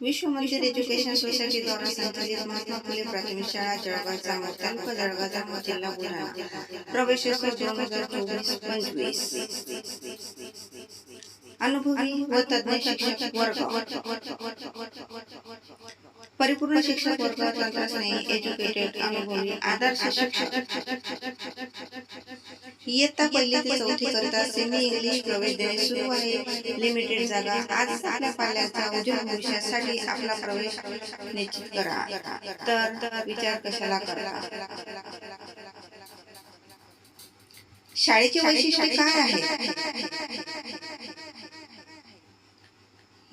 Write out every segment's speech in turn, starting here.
વિશ્વ મંદિર education society દ્વારા સંચાલિત મહાત્મા ફુલે પ્રાથમિક શાળા જળગાવ જામોદ તાલુકા જળગાવ જામોદ જિલ્લા બુરાણા પ્રવેશોત્સવ બે હજાર ચોવીસ પંચવીસ. અનુભવી વ તજ્ઞ શિક્ષક વર્ગ. પરિપૂર્ણ શિક્ષક વર્ગ તંત્ર એજ્યુકેટેડ અનુભવી આદર્શ શિક્ષક. इयत्ता पहिली ते चौथी करता सेमी इंग्लिश प्रवेश देणे सुरू आहे. लिमिटेड जागा आज आपल्या पाल्याचा उज्ज्वल भविष्यासाठी आपला प्रवेश निश्चित करा. तर विचार कशाला करा? शाळेचे वैशिष्ट्य काय आहे?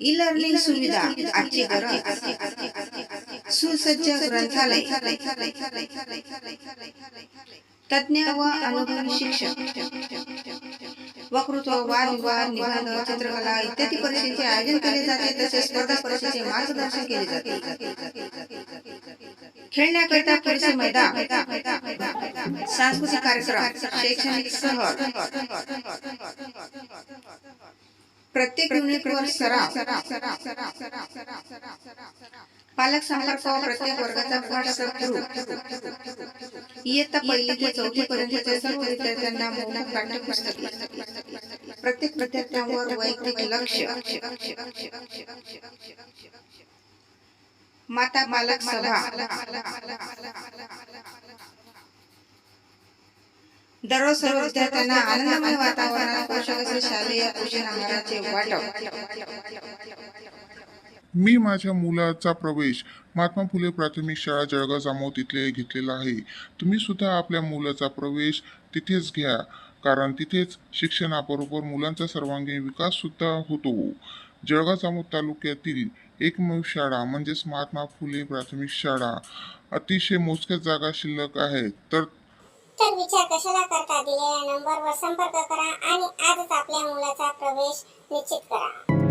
ई लर्निंग सुविधा आजची गरज. सुसज्ज ग्रंथालय. तज्ञ व अनुभवी शिक्षक वक्तृत्व वाद विवाद निबंध चित्रकला इत्यादी परीक्षेचे आयोजन केले जाते तसेच स्पर्धा परीक्षेचे मार्गदर्शन केले जाते खेळण्याकरिता पुरेसे मैदान सांस्कृतिक कार्यक्रम शैक्षणिक सहल प्रत्येक युनिटवर सराव पालक संपर्क प्रत्येक वर्गाचा व्हॉट्सअप ग्रुप इयत्ता पहिली ते चौथी पर्यंतच्या सर्व विद्यार्थ्यांना मोफत पाठ्यपुस्तके प्रत्येक विद्यार्थ्यांवर वैयक्तिक लक्ष माता पालक सभा दररोज सर्व विद्यार्थ्यांना आनंदमय वातावरणात पोषक असे शालेय पोषण आहाराचे वाटप. मी माझ्या मुलाचा प्रवेश महात्मा फुले प्राथमिक शाळा जळगाव जामोद इथले घेतलेला आहे. तुम्ही सुद्धा आपल्या मुलाचा प्रवेश तिथेच घ्या कारण तिथेच शिक्षणाबरोबर मुलांचा सर्वांगीण विकास सुद्धा होतो. जळगाव जामोद तालुक्यातील एकमेव शाळा म्हणजेच महात्मा फुले प्राथमिक शाळा अतिशय मोजक्या जागा शिल्लक आहेत तर तर विचार कशाला करता दिलेल्या नंबरवर संपर्क करा आणि आजच आपल्या मुलाचा प्रवेश निश्चित करा.